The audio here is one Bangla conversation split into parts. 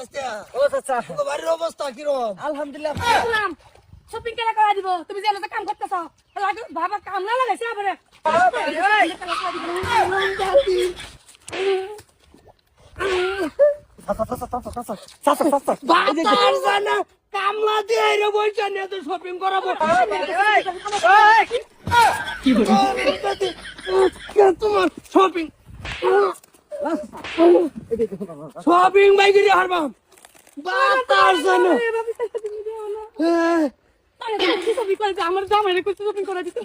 আচ্ছা ও চাচা। তোর বাড়ির অবস্থা কিরম? আলহামদুলিল্লাহ। সালাম শপিং কেলা করে দিব? তুমি যে কাম করতেছ বাবা কাম না লাগাইছে আবার কামলা দিয়ে রে বইছা নিয়ে তো শপিং করাবো। কি তোমার শপিং শপিং বাইক রে হারবাম। বাতার জানা আমার জামাই করতে শপিং করে দিতে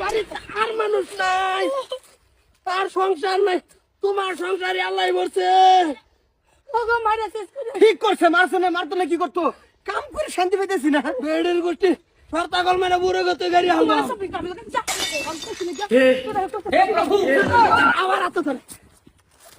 বাড়িতে আর মানুষ নাই। তার সংসার নাই। তোমার সংসারে আল্লাহ বলছে। ঠিক করছে মারছে না মারতো না কি করতো? কাম করে শান্তি পেতেছি না। বেড়ের গোষ্ঠী সর্তাকল মেরে বুড়ো গত গাড়ি হালবা আবার এত ধরে।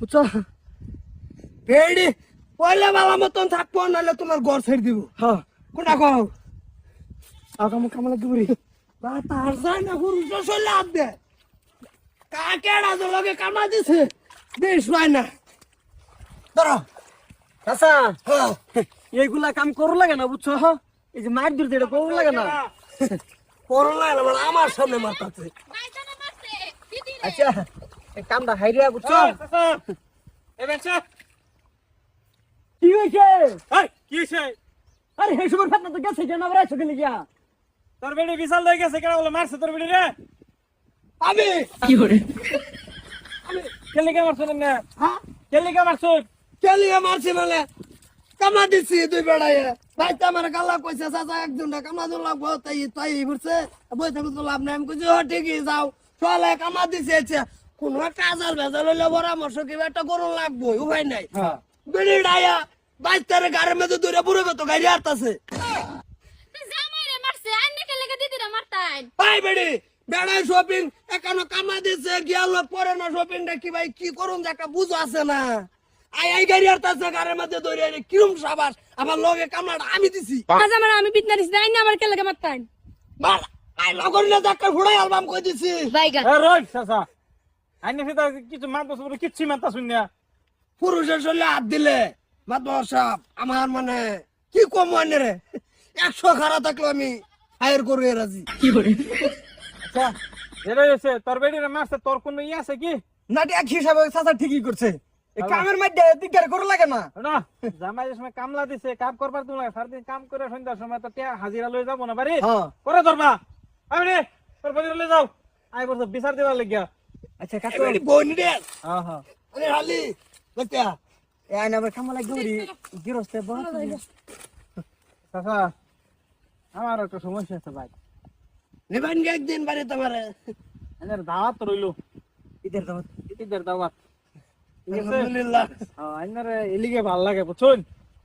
বুঝছ? বেড়ি পয়লা বালা মতন থাকব নাহলে তোমার ঘর ছেড়ে দিব। হ্যাঁ। কোনটা কও? আগামী কামলা কি করি? বা তার যায় না হুরুষ চলে হাত দে। কাকেড়া তো লগে কামা দিছে? বেশ হয় না। ধরো। চাচা হ্যাঁ। এইগুলা কাম করো লাগে না বুঝছ? হ্যাঁ? এই যে মার দিতে এটা করো লাগে না। করোনা না মানে আমার সামনে মারতাছে। আচ্ছা। কামটা হাইরিয়া বুঝছ? কি হয়েছে? কি হইছে? আরে হে সময় ফাটনা তো গেছে কেন আবার আছো গেলে গিয়া? তোর বেটি বিশাল হয়ে গেছে কেন বলে মারছে তোর বেটি রে আমি! কেলে কে মারছো না? হ্যাঁ? কেলে কে মারছো? কেলিয়ে মারছি মানে কামা দিছি দুই বেড়াইয়ে। ভাইতে আমার গালা কইছে চাচা একজনটা কামা দিল লাগবো তাই তাই বুঝছে বই থাকলে তো লাভ নাই। আমি কইছি ও ঠিকই যাও। চলে কামা দিছে কোনো কাজাল ভেজাল হইলে পরামর্শ কিবা একটা করুন লাগবো উপায় নাই। বেড়ি ডাইয়া বাইশ তারিখ গাড়ির মধ্যে দূরে বুড়ে গেতো গাড়ি বেড়াই শপিং এখানে কামা দিছে গিয়াল পরে না শপিংটা কি ভাই কি করুন যে একটা বুঝ আছে না। আই আই গাড়ি হারতাছে গাড়ির মধ্যে দৌড়ে আরে কিরম সাবাস আমার লগে কামড়াটা আমি দিছি। আজ আমার আমি বিটনা দিছি আইনে আমার কে লাগা মারতাই বাল আই লগর না ডাক্তার ফুড়াই অ্যালবাম কই দিছি। বাইগা। এ রই চাচা। আইনে ফিতা কিছু বলে কিচ্ছু মারতাছ না। পুরুষের শরীরে হাত দিলে মাতবর সাহেব আমার মানে কি কম মানে রে? একশো খারা থাকলে আমি হায়ার করব রাজি। আচ্ছা হয়েছে তোর মারছে তোর কোনো ই আছে কি? নাটি এক হিসাবে চাচা ঠিকই করছে। কামের মধ্যে দিকদার করো লাগে না। না জামাই সময় কামলা দিছে কাম করবার তুমি লাগে সারাদিন কাম করে সন্ধ্যার সময় তো টিয়া হাজিরা লই যাব না বাড়ি? হ্যাঁ। করে ধরবা। আমি রে তোর লই যাও। আই বলছো বিচার দিবার লাগিয়া। আচ্ছা কাকু বনি রে। হ্যাঁ হ্যাঁ। আরে হালি আইন আবার কামলা গৌরি গিরস্তে চাচা আমার একটা সমস্যা আছে ভাই। নেবেন গে একদিন বাড়ি তোমার। এদের দাওয়াত রইল। ঈদের দাওয়াত। ঈদের দাওয়াত। আলহামদুলিল্লাহ। হ্যাঁ আইনার এলিগে ভালো লাগে বুঝছুন?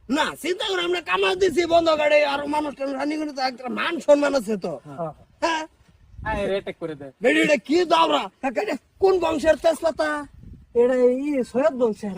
না চিন্তা করে আমরা কামা দিছি বন্ধ গাড়ি আর মানুষ রানি তো একটা মান সম্মান আছে তো। হ্যাঁ? বেডিটা কি এটা কোন বংশের তেজপাতা? এটা ই সৈয়দ বংশের।